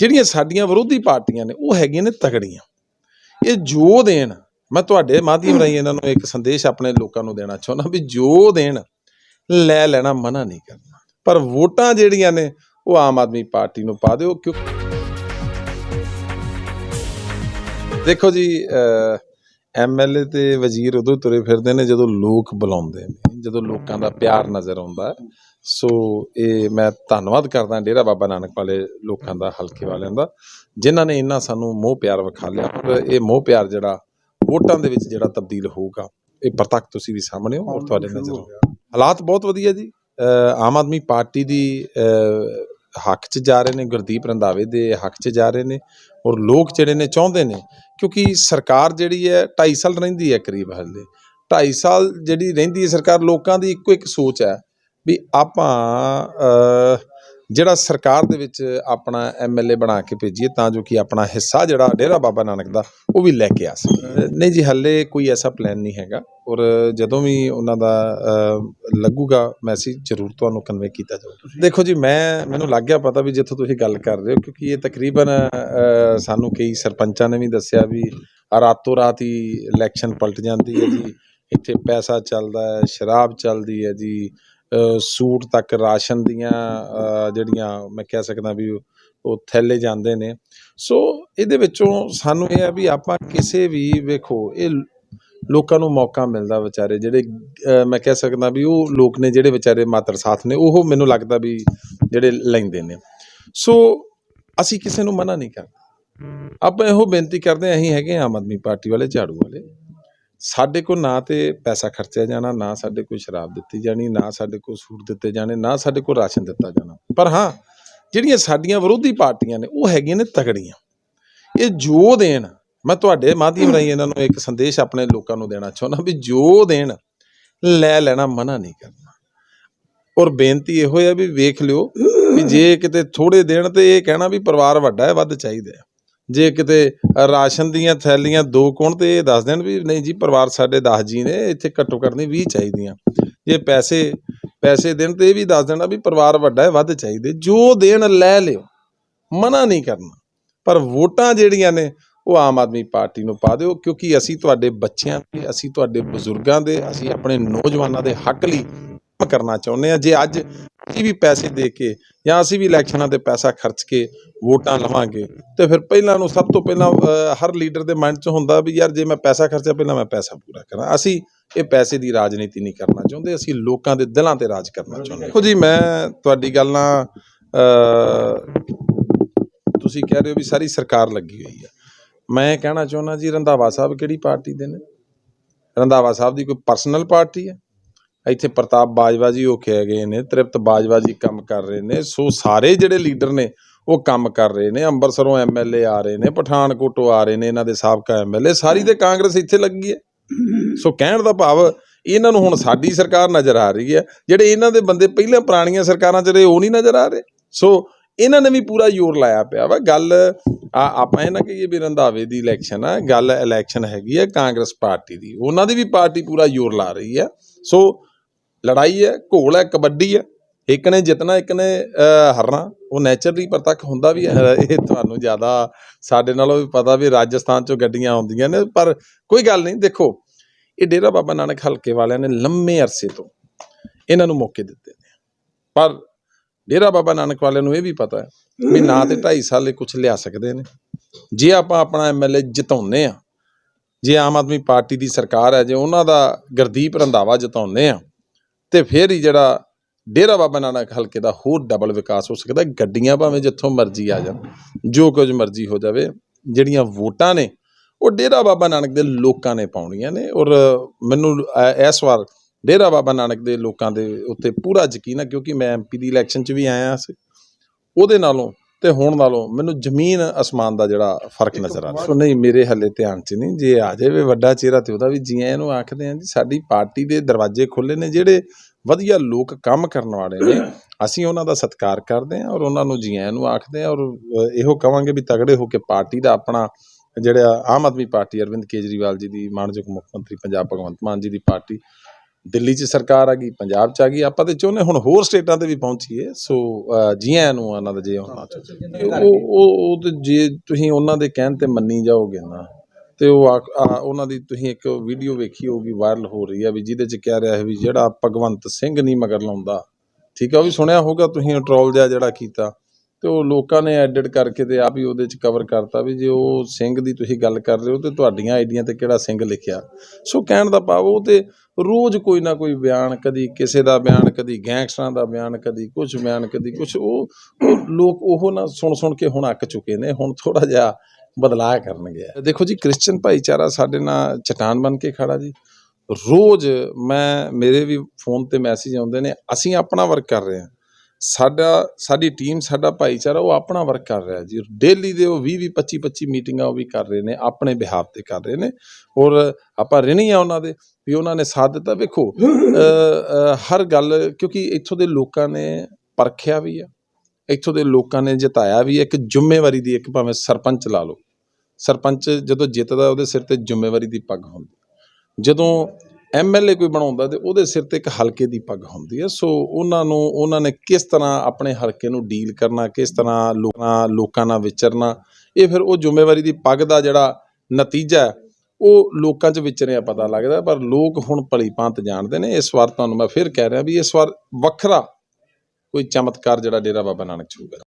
ਜਿਹੜੀਆਂ ਸਾਡੀਆਂ ਵਿਰੋਧੀ ਪਾਰਟੀਆਂ ਨੇ, ਉਹ ਹੈਗੀਆਂ ਨੇ ਤਗੜੀਆਂ। ਇਹ ਜੋ ਦੇਣ, ਮੈਂ ਤੁਹਾਡੇ ਮਾਧਿਅਮ ਰਾਹੀਂ ਇਹਨਾਂ ਨੂੰ ਇੱਕ ਸੰਦੇਸ਼ ਆਪਣੇ ਲੋਕਾਂ ਨੂੰ ਦੇਣਾ ਚਾਹੁੰਦਾ ਵੀ ਜੋ ਦੇਣ, ਲੈ ਲੈਣਾ, ਮਨਾ ਨਹੀਂ ਕਰਨਾ। ਪਰ ਵੋਟਾਂ ਜਿਹੜੀਆਂ ਨੇ, ਉਹ ਆਮ ਆਦਮੀ ਪਾਰਟੀ ਨੂੰ ਪਾ ਦਿਓ, ਕਿਉਂ? ਦੇਖੋ ਜੀ ਐਮਐਲਏ ਤੇ ਵਜ਼ੀਰ ਉਦੋਂ ਤੁਰੇ ਫਿਰਦੇ ਨੇ ਜਦੋਂ ਲੋਕ ਬੁਲਾਉਂਦੇ ਨੇ। ਜਦੋਂ ਲੋਕਾਂ ਦਾ ਪਿਆਰ ਨਜ਼ਰ ਆਉਂਦਾ। ਸੋ ਇਹ ਮੈਂ ਧੰਨਵਾਦ ਕਰਦਾ ਡੇਰਾ ਬਾਬਾ ਨਾਨਕ ਵਾਲੇ ਲੋਕਾਂ ਦਾ ਹਲਕੇ ਵਾਲਿਆਂ ਦਾ ਜਿਨ੍ਹਾਂ ਨੇ ਇੰਨਾ ਸਾਨੂੰ ਮੋਹ ਪਿਆਰ ਵਿਖਾ ਲਿਆ। ਇਹ ਮੋਹ ਪਿਆਰ ਜਿਹੜਾ ਵੋਟਾਂ ਦੇ ਵਿੱਚ ਜਿਹੜਾ ਤਬਦੀਲ ਹੋਊਗਾ ਇਹ ਪ੍ਰਤੱਖ ਤੁਸੀਂ ਵੀ ਸਾਹਮਣੇ ਹੋ ਔਰ ਤੁਹਾਡੇ ਨਜ਼ਰ ਹਾਲਾਤ ਬਹੁਤ ਵਧੀਆ ਜੀ। ਆਮ ਆਦਮੀ ਪਾਰਟੀ ਦੀ ਹੱਕ 'ਚ ਜਾ ਰਹੇ ਨੇ ਗੁਰਦੀਪ ਰੰਧਾਵੇ ਦੇ ਹੱਕ 'ਚ ਜਾ ਰਹੇ ਨੇ ਔਰ ਲੋਕ ਜਿਹੜੇ ਨੇ ਚਾਹੁੰਦੇ ਨੇ ਕਿਉਂਕਿ ਸਰਕਾਰ ਜਿਹੜੀ ਹੈ 2.5 ਸਾਲ ਰਹਿੰਦੀ ਹੈ ਕਰੀਬ ਹਲੇ। 2.5 ਸਾਲ ਜਿਹੜੀ ਰਹਿੰਦੀ ਹੈ ਸਰਕਾਰ ਲੋਕਾਂ ਦੀ ਇੱਕੋ ਇੱਕ ਸੋਚ ਹੈ ਵੀ ਆਪਾਂ ਜਿਹੜਾ ਸਰਕਾਰ ਦੇ ਵਿੱਚ ਆਪਣਾ ਐਮਐਲਏ ਬਣਾ ਕੇ ਭੇਜੀਏ ਤਾਂ ਜੋ ਕਿ ਆਪਣਾ ਹਿੱਸਾ ਜਿਹੜਾ ਡੇਰਾ ਬਾਬਾ ਨਾਨਕ ਦਾ ਉਹ ਵੀ ਲੈ ਕੇ ਆ ਸਕੀਏ ਨਹੀਂ ਜੀ ਹੱਲੇ ਕੋਈ ਐਸਾ ਪਲਾਨ ਨਹੀਂ ਹੈਗਾ ਔਰ ਜਦੋਂ ਵੀ ਉਹਨਾਂ ਦਾ ਲੱਗੂਗਾ ਮੈਸੇਜ ਜ਼ਰੂਰ ਤੁਹਾਨੂੰ ਕਨਵੇ ਕੀਤਾ ਜਾਊਗਾ। ਦੇਖੋ ਜੀ ਮੈਂ ਮੈਨੂੰ ਲੱਗ ਗਿਆ ਪਤਾ ਵੀ ਜਿੱਥੋਂ ਤੁਸੀਂ ਗੱਲ ਕਰ ਰਹੇ ਹੋ ਕਿਉਂਕਿ ਇਹ ਤਕਰੀਬਨ ਸਾਨੂੰ ਕਈ ਸਰਪੰਚਾਂ ਨੇ ਵੀ ਦੱਸਿਆ ਵੀ ਰਾਤੋਂ ਰਾਤ ਹੀ ਇਲੈਕਸ਼ਨ ਪਲਟ ਜਾਂਦੀ ਹੈ ਜੀ। ਇੱਥੇ ਪੈਸਾ ਚੱਲਦਾ ਹੈ, ਸ਼ਰਾਬ ਚੱਲਦੀ ਹੈ ਜੀ। ਸੂਟ ਤੱਕ ਰਾਸ਼ਨ ਦੀਆਂ ਜਿਹੜੀਆਂ ਮੈਂ ਕਹਿ ਸਕਦਾ ਵੀ ਉਹ- ਥੈਲੇ ਜਾਂਦੇ ਨੇ। ਸੋ ਇਹਦੇ ਵਿੱਚੋਂ ਸਾਨੂੰ ਇਹ ਹੈ ਵੀ ਆਪਾਂ ਕਿਸੇ ਵੀ, ਵੇਖੋ, ਇਹ ਲੋਕਾਂ ਨੂੰ ਮੌਕਾ ਮਿਲਦਾ ਵਿਚਾਰੇ, ਜਿਹੜੇ ਮੈਂ ਕਹਿ ਸਕਦਾ ਵੀ ਉਹ ਲੋਕ ਨੇ ਜਿਹੜੇ ਵਿਚਾਰੇ ਮਾਤਰ ਸਾਥ ਨੇ, ਉਹ ਮੈਨੂੰ ਲੱਗਦਾ ਵੀ ਜਿਹੜੇ ਲੈਂਦੇ ਨੇ। ਸੋ ਅਸੀਂ ਕਿਸੇ ਨੂੰ ਮਨਾ ਨਹੀਂ ਕਰਦੇ। ਆਪਾਂ ਇਹੋ ਬੇਨਤੀ ਕਰਦੇ ਹਾਂ, ਅਸੀਂ ਹੈਗੇ ਆਮ ਆਦਮੀ ਪਾਰਟੀ ਵਾਲੇ, ਝਾੜੂ ਵਾਲੇ। ਸਾਡੇ ਕੋਲ ਨਾ ਤੇ ਪੈਸਾ ਖਰਚਿਆ ਜਾਣਾ, ਨਾ ਸਾਡੇ ਕੋਲ ਸ਼ਰਾਬ ਦਿੱਤੀ ਜਾਣੀ, ਨਾ ਸਾਡੇ ਕੋਲ ਸੂਟ ਦਿੱਤੇ ਜਾਣੇ, ਨਾ ਸਾਡੇ ਕੋਲ ਰਾਸ਼ਨ ਦਿੱਤਾ ਜਾਣਾ। ਪਰ ਹਾਂ, ਜਿਹੜੀਆਂ ਸਾਡੀਆਂ ਵਿਰੋਧੀ ਪਾਰਟੀਆਂ ਨੇ, ਉਹ ਹੈਗੀਆਂ ਨੇ ਤਗੜੀਆਂ ਇਹ ਜੋ ਦੇਣ, ਮੈਂ ਤੁਹਾਡੇ ਮਾਧਿਅਮ ਰਾਹੀਂ ਇਹਨਾਂ ਨੂੰ ਇੱਕ ਸੰਦੇਸ਼ ਆਪਣੇ ਲੋਕਾਂ ਨੂੰ ਦੇਣਾ ਚਾਹੁੰਦਾ ਵੀ ਜੋ ਦੇਣ, ਲੈ ਲੈਣਾ, ਮਨਾ ਨਹੀਂ ਕਰਨਾ। ਔਰ ਬੇਨਤੀ ਇਹੋ ਹੈ ਵੀ ਵੇਖ ਲਿਓ ਵੀ ਜੇ ਕਿਤੇ ਥੋੜੇ ਦੇਣ ਤੇ ਇਹ ਕਹਿਣਾ ਵੀ ਪਰਿਵਾਰ ਵੱਡਾ ਹੈ, ਵੱਧ ਚਾਹੀਦਾ ਜੇ ਕਿਤੇ ਰਾਸ਼ਨ ਦੀਆਂ ਥੈਲੀਆਂ ਦੋ ਕੋਣ ਤੇ ਇਹ ਦੱਸ ਦੇਣ ਵੀ ਨਹੀਂ ਜੀ ਪਰਿਵਾਰ ਸਾਡੇ 10 ਜੀ ਨੇ, ਇੱਥੇ ਘੱਟੋ ਘੱਟ ਨਹੀਂ 20 ਚਾਹੀਦੀਆਂ। ਜੇ ਪੈਸੇ ਪੈਸੇ ਦੇਣ ਤੇ ਇਹ ਵੀ ਦੱਸ ਦੇਣਾ ਵੀ ਪਰਿਵਾਰ ਵੱਡਾ ਹੈ, ਵੱਧ ਚਾਹੀਦੇ। ਜੋ ਦੇਣ ਲੈ ਲਿਓ, ਮਨਾ ਨਹੀਂ ਕਰਨਾ। ਪਰ ਵੋਟਾਂ ਜਿਹੜੀਆਂ ਨੇ, ਉਹ ਆਮ ਆਦਮੀ ਪਾਰਟੀ ਨੂੰ ਪਾ ਦਿਓ, ਕਿਉਂਕਿ ਅਸੀਂ ਤੁਹਾਡੇ ਬੱਚਿਆਂ ਦੇ, ਅਸੀਂ ਤੁਹਾਡੇ ਬਜ਼ੁਰਗਾਂ ਦੇ, ਅਸੀਂ ਆਪਣੇ ਨੌਜਵਾਨਾਂ ਦੇ ਹੱਕ ਲਈ ਕੰਮ ਕਰਨਾ ਚਾਹੁੰਦੇ ਆ ਜੇ ਅੱਜ ਅਸੀਂ ਵੀ ਪੈਸੇ ਦੇ ਕੇ ਜਾਂ ਅਸੀਂ ਵੀ ਇਲੈਕਸ਼ਨਾਂ ਤੇ ਪੈਸਾ ਖਰਚ ਕੇ ਵੋਟਾਂ ਲਵਾਂਗੇ। ਤੇ ਫਿਰ ਪਹਿਲਾਂ ਨੂੰ ਸਭ ਤੋਂ ਪਹਿਲਾਂ ਹਰ ਲੀਡਰ ਦੇ ਮਨ 'ਚ ਹੁੰਦਾ ਵੀ ਯਾਰ ਜੇ ਮੈਂ ਪੈਸਾ ਖਰਚਿਆ, ਪਹਿਲਾਂ ਮੈਂ ਪੈਸਾ ਪੂਰਾ ਕਰਾਂ। ਅਸੀਂ ਇਹ ਪੈਸੇ ਦੀ ਰਾਜਨੀਤੀ ਨਹੀਂ ਕਰਨਾ ਚਾਹੁੰਦੇ, ਅਸੀਂ ਲੋਕਾਂ ਦੇ ਦਿਲਾਂ ਤੇ ਰਾਜ ਕਰਨਾ ਚਾਹੁੰਦੇ ਦੇਖੋ ਜੀ, ਮੈਂ ਤੁਹਾਡੀ ਗੱਲ ਨਾਲ ਤੁਸੀਂ ਕਹਿ ਰਹੇ ਹੋ ਵੀ ਸਾਰੀ ਸਰਕਾਰ ਲੱਗੀ ਹੋਈ ਆ ਮੈਂ ਕਹਿਣਾ ਚਾਹੁੰਦਾ ਜੀ, ਰੰਧਾਵਾ ਸਾਹਿਬ ਕਿਹੜੀ ਪਾਰਟੀ ਦੇ ਨੇ? ਰੰਧਾਵਾ ਸਾਹਿਬ ਦੀ ਕੋਈ ਪਰਸਨਲ ਪਾਰਟੀ ਹੈ? ਇੱਥੇ ਪ੍ਰਤਾਪ ਬਾਜਵਾ ਜੀ ਹੋ ਕੇ ਗਏ ਨੇ, ਤ੍ਰਿਪਤ ਬਾਜਵਾ ਜੀ ਕੰਮ ਕਰ ਰਹੇ ਨੇ। ਸੋ ਸਾਰੇ ਜਿਹੜੇ ਲੀਡਰ ਨੇ, ਉਹ ਕੰਮ ਕਰ ਰਹੇ ਨੇ। ਅੰਮ੍ਰਿਤਸਰੋਂ ਐਮਐਲਏ ਆ ਰਹੇ ਨੇ, ਪਠਾਨਕੋਟੋਂ ਆ ਰਹੇ ਨੇ, ਇਹਨਾਂ ਦੇ ਸਾਬਕਾ ਐਮਐਲਏ ਸਾਰੀ ਤੇ ਕਾਂਗਰਸ ਇੱਥੇ ਲੱਗੀ ਹੈ। ਸੋ ਕਹਿਣ ਦਾ ਭਾਵ, ਇਹਨਾਂ ਨੂੰ ਹੁਣ ਸਾਡੀ ਸਰਕਾਰ ਨਜ਼ਰ ਆ ਰਹੀ ਹੈ। ਜਿਹੜੇ ਇਹਨਾਂ ਦੇ ਬੰਦੇ ਪਹਿਲਾਂ ਪੁਰਾਣੀਆਂ ਸਰਕਾਰਾਂ 'ਚ ਰਹੇ, ਉਹ ਨਹੀਂ ਨਜ਼ਰ ਆ ਰਹੇ। ਸੋ ਇਹਨਾਂ ਨੇ ਵੀ ਪੂਰਾ ਜ਼ੋਰ ਲਾਇਆ ਪਿਆ ਵਾ। ਗੱਲ, ਆ ਆਪਾਂ ਇਹ ਨਾ ਕਹੀਏ ਵੀ ਰੰਧਾਵੇ ਦੀ ਇਲੈਕਸ਼ਨ ਆ। ਗੱਲ ਇਲੈਕਸ਼ਨ ਹੈਗੀ ਹੈ ਕਾਂਗਰਸ ਪਾਰਟੀ ਦੀ। ਉਹਨਾਂ ਦੀ ਵੀ ਪਾਰਟੀ ਪੂਰਾ ਜ਼ੋਰ ਲਾ ਰਹੀ ਹੈ। ਸੋ ਲੜਾਈ ਹੈ ਘੋਲ ਹੈ ਕਬੱਡੀ ਹੈ। ਇੱਕ ਨੇ ਜਿੱਤਣਾ ਇੱਕ ਨੇ ਅਹ, ਹਾਰਨਾ। ਉਹ ਨੇਚਰਲੀ ਪ੍ਰਤੱਖ ਹੁੰਦਾ ਵੀ ਹੈ। ਇਹ ਤੁਹਾਨੂੰ ਜ਼ਿਆਦਾ ਸਾਡੇ ਨਾਲੋਂ ਵੀ ਪਤਾ ਵੀ ਰਾਜਸਥਾਨ ਚੋਂ ਗੱਡੀਆਂ ਆਉਂਦੀਆਂ ਨੇ ਪਰ ਕੋਈ ਗੱਲ ਨਹੀਂ ਦੇਖੋ ਇਹ ਡੇਰਾ ਬਾਬਾ ਨਾਨਕ ਹਲਕੇ ਵਾਲਿਆਂ ਨੇ ਲੰਮੇ ਅਰਸੇ ਤੋਂ ਇਹਨਾਂ ਨੂੰ ਮੌਕੇ ਦਿੱਤੇ ਨੇ। ਪਰ ਡੇਰਾ ਬਾਬਾ ਨਾਨਕ ਵਾਲਿਆਂ ਨੂੰ ਇਹ ਵੀ ਪਤਾ ਹੈ ਵੀ ਨਾ ਤੇ 2.5 ਸਾਲੇ ਕੁਝ ਲਿਆ ਸਕਦੇ ਨੇ। ਜੇ ਆਪਾਂ ਆਪਣਾ ਐਮਐਲਏ ਜਿਤਾਉਂਦੇ ਆ ਜੇ ਆਮ ਆਦਮੀ ਪਾਰਟੀ ਦੀ ਸਰਕਾਰ ਹੈ ਜੇ ਉਹਨਾਂ ਦਾ ਗੁਰਦੀਪ ਰੰਧਾਵਾ ਜਿਤਾਉਂਦੇ ਆ ਤੇ ਫਿਰ ਹੀ ਜਿਹੜਾ ਡੇਰਾ ਬਾਬਾ ਨਾਨਕ ਹਲਕੇ ਦਾ ਹੋਰ ਡਬਲ ਵਿਕਾਸ ਹੋ ਸਕਦਾ ਗੱਡੀਆਂ ਭਾਵੇਂ ਜਿੱਥੋਂ ਮਰਜ਼ੀ ਆ ਜਾਣ, ਜੋ ਕੁਝ ਮਰਜ਼ੀ ਹੋ ਜਾਵੇ, ਜਿਹੜੀਆਂ ਵੋਟਾਂ ਨੇ, ਉਹ ਡੇਰਾ ਬਾਬਾ ਨਾਨਕ ਦੇ ਲੋਕਾਂ ਨੇ ਪਾਉਣੀਆਂ ਨੇ। ਔਰ ਮੈਨੂੰ ਇਸ ਵਾਰ ਡੇਰਾ ਬਾਬਾ ਨਾਨਕ ਦੇ ਲੋਕਾਂ ਦੇ ਉੱਤੇ ਪੂਰਾ ਯਕੀਨ ਹੈ, ਕਿਉਂਕਿ ਮੈਂ ਐਮਪੀ ਦੀ ਇਲੈਕਸ਼ਨ 'ਚ ਵੀ ਆਇਆ ਸੀ। ਉਹਦੇ ਨਾਲੋਂ ਤੇ ਹੁਣ ਨਾਲੋਂ ਮੈਨੂੰ ਜ਼ਮੀਨ ਅਸਮਾਨ ਦਾ ਜਿਹੜਾ ਫ਼ਰਕ ਨਜ਼ਰ ਆ ਰਿਹਾ। ਸੋ ਨਹੀਂ ਮੇਰੇ ਹੱਲੇ ਧਿਆਨ 'ਚ ਨਹੀਂ। ਜੇ ਆ ਜਾਵੇ ਵੱਡਾ ਚਿਹਰਾ ਤੇ ਉਹਦਾ ਵੀ ਜੀ ਆਇਆਂ ਨੂੰ ਆਖਦੇ ਆ ਜੀ ਸਾਡੀ ਪਾਰਟੀ ਦੇ ਦਰਵਾਜ਼ੇ ਖੁੱਲੇ ਨੇ ਜਿਹੜੇ ਵਧੀਆ ਲੋਕ ਕੰਮ ਕਰਨ ਵਾਲੇ ਨੇ ਅਸੀਂ ਉਹਨਾਂ ਦਾ ਸਤਿਕਾਰ ਕਰਦੇ ਹਾਂ ਔਰ ਉਹਨਾਂ ਨੂੰ ਜੀ ਆਇਆਂ ਨੂੰ ਆਖਦੇ ਹਾਂ ਔਰ ਇਹੋ ਕਵਾਂਗੇ ਵੀ ਤਗੜੇ ਹੋ ਕੇ ਪਾਰਟੀ ਦਾ ਆਪਣਾ ਜਿਹੜਾ ਆਮ ਆਦਮੀ ਪਾਰਟੀ ਅਰਵਿੰਦ ਕੇਜਰੀਵਾਲ ਜੀ ਦੀ ਮਾਨਯੋਗ ਮੁੱਖ ਮੰਤਰੀ ਪੰਜਾਬ ਭਗਵੰਤ ਮਾਨ ਜੀ ਦੀ ਪਾਰਟੀ ਦਿੱਲੀ 'ਚ ਸਰਕਾਰ ਆ ਗਈ ਪੰਜਾਬ 'ਚ ਆ ਗਈ ਆਪਾਂ ਤੇ ਚਾਹੁੰਦੇ ਹੁਣ ਹੋਰ ਸਟੇਟਾਂ ਤੇ ਵੀ ਪਹੁੰਚੀਏ ਸੋ ਅ, ਨੂੰ ਉਹਨਾਂ ਦਾ ਜੇ ਹੋਣਾ ਚਾਹੀਦਾ ਉਹ ਉਹ ਤੇ ਜੇ ਤੁਸੀਂ ਉਹਨਾਂ ਦੇ ਕਹਿਣ ਤੇ ਮੰਨੀ ਜਾਓਗੇ ਨਾ ਤੇ ਉਹ ਉਹਨਾਂ ਦੀ ਤੁਸੀਂ ਇੱਕ ਵੀਡੀਓ ਵੇਖੀ ਹੋਊਗੀ ਵਾਇਰਲ ਹੋ ਰਹੀ ਹੈ ਵੀ ਜਿਹਦੇ 'ਚ ਕਹਿ ਰਿਹਾ ਹੈ ਵੀ ਜਿਹੜਾ ਭਗਵੰਤ ਸਿੰਘ ਨਹੀਂ ਮਗਰ ਲਾਉਂਦਾ ਠੀਕ ਆ ਉਹ ਵੀ ਸੁਣਿਆ ਹੋਊਗਾ ਤੁਸੀਂ ਟਰੋਲ ਜਿਹਾ ਜਿਹੜਾ ਕੀਤਾ। ਤੇ ਉਹ ਲੋਕਾਂ ਨੇ ਐਡਿਟ ਕਰਕੇ ਤੇ ਆਪ ਹੀ ਉਹਦੇ 'ਚ ਕਵਰ ਕਰਤਾ ਵੀ ਜੇ ਉਹ ਸਿੰਘ ਦੀ ਤੁਸੀਂ ਗੱਲ ਕਰ ਰਹੇ ਹੋ ਤੇ ਤੁਹਾਡੀਆਂ ਆਈਡੀਆਂ ਤੇ ਕਿਹੜਾ ਸਿੰਘ ਲਿਖਿਆ। ਸੋ ਕਹਿਣ ਦਾ ਭਾਵ ਉਹ ਤੇ ਰੋਜ਼ ਕੋਈ ਨਾ ਕੋਈ ਬਿਆਨ, ਕਦੀ ਕਿਸੇ ਦਾ ਬਿਆਨ, ਕਦੀ ਗੈਂਗਸਟਰਾਂ ਦਾ ਬਿਆਨ, ਕਦੀ ਕੁਝ ਬਿਆਨ, ਕਦੀ ਕੁਝ ਉਹ ਲੋਕ ਉਹ ਨਾ ਸੁਣ ਸੁਣ ਕੇ ਹੁਣ ਅੱਕ ਚੁੱਕੇ ਨੇ, ਹੁਣ ਥੋੜਾ ਜਿਹਾ ਬਦਲਾਅ ਕਰਨਗੇ। ਦੇਖੋ ਜੀ ਕ੍ਰਿਸਚੀਅਨ ਭਾਈਚਾਰਾ ਸਾਡੇ ਨਾਲ ਚਟਾਨ ਬਣ ਕੇ ਖੜਾ ਜੀ। ਰੋਜ਼ ਮੈਂ, ਮੇਰੇ ਵੀ ਫੋਨ ਤੇ ਮੈਸੇਜ ਆਉਂਦੇ ਨੇ, ਅਸੀਂ ਆਪਣਾ ਵਰਕ ਕਰ ਰਹੇ ਹਾਂ। ਸਾਡਾ, ਸਾਡੀ ਟੀਮ ਸਾਡਾ ਭਾਈਚਾਰਾ ਉਹ ਆਪਣਾ ਵਰਕ ਕਰ ਰਿਹਾ ਜੀ। ਡੇਲੀ ਦੇ ਉਹ 20 20 25 25 ਮੀਟਿੰਗਾਂ ਉਹ ਵੀ ਕਰ ਰਹੇ ਨੇ, ਆਪਣੇ ਬਿਹਾਫ ਤੇ ਕਰ ਰਹੇ ਨੇ। ਔਰ ਆਪਾਂ ਰਹਿਣੀ ਆ ਉਹਨਾਂ ਦੇ, ਵੀ ਉਹਨਾਂ ਨੇ ਸਾਥ ਦਿੱਤਾ। ਵੇਖੋ ਹਰ ਗੱਲ, ਕਿਉਂਕਿ ਇੱਥੋਂ ਦੇ ਲੋਕਾਂ ਨੇ ਪਰਖਿਆ ਵੀ ਆ। ਇੱਥੋਂ ਦੇ ਲੋਕਾਂ ਨੇ ਜਿਤਾਇਆ ਵੀ ਹੈ। ਇੱਕ ਜ਼ਿੰਮੇਵਾਰੀ ਦੀ ਇੱਕ ਭਾਵੇਂ ਸਰਪੰਚ ਲਾ ਲਓ। ਸਰਪੰਚ ਜਦੋਂ ਜਿੱਤਦਾ, ਉਹਦੇ ਸਿਰ ਤੇ ਜ਼ਿੰਮੇਵਾਰੀ ਦੀ ਪੱਗ ਹੁੰਦੀ ਜਦੋਂ ਐਮਐਲਏ ਕੋਈ ਬਣਾਉਂਦਾ ਤੇ ਉਹਦੇ ਸਿਰ ਤੇ ਇੱਕ ਹਲਕੇ ਦੀ ਪੱਗ ਹੁੰਦੀ ਹੈ। ਸੋ ਉਹਨਾਂ ਨੂੰ, ਉਹਨਾਂ ਨੇ ਕਿਸ ਤਰ੍ਹਾਂ ਆਪਣੇ ਹਲਕੇ ਨੂੰ ਡੀਲ ਕਰਨਾ, ਕਿਸ ਤਰ੍ਹਾਂ ਲੋਕਾਂ ਲੋਕਾਂ ਨਾਲ ਵਿਚਰਨਾ, ਇਹ ਫਿਰ ਉਹ ਜ਼ਿੰਮੇਵਾਰੀ ਦੀ ਪੱਗ ਦਾ ਜਿਹੜਾ ਨਤੀਜਾ ਉਹ ਲੋਕਾਂ 'ਚ ਵਿਚਰਿਆ ਪਤਾ ਲੱਗਦਾ। ਪਰ ਲੋਕ ਹੁਣ ਭਲੀ ਭਾਂਤ ਜਾਣਦੇ ਨੇ। ਇਸ ਵਾਰ ਤੁਹਾਨੂੰ ਮੈਂ ਫਿਰ ਕਹਿ ਰਿਹਾ ਵੀ ਇਸ ਵਾਰ ਵੱਖਰਾ ਕੋਈ ਚਮਤਕਾਰ ਜਿਹੜਾ ਡੇਰਾ ਬਾਬਾ ਨਾਨਕ ਚ ਹੋਊਗਾ।